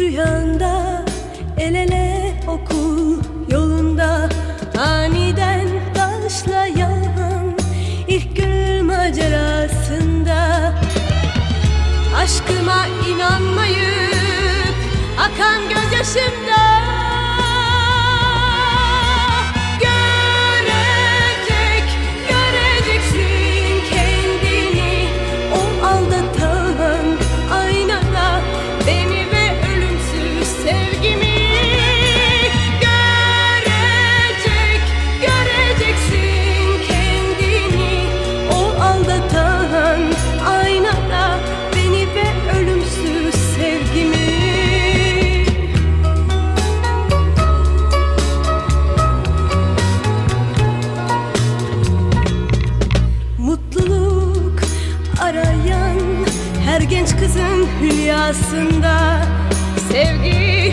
Rüyanda el ele okul yolunda. Aniden başlayan ilk gül macerasında. Aşkıma inanmayıp akan gözyaşımda kızın hülyasında Sevgi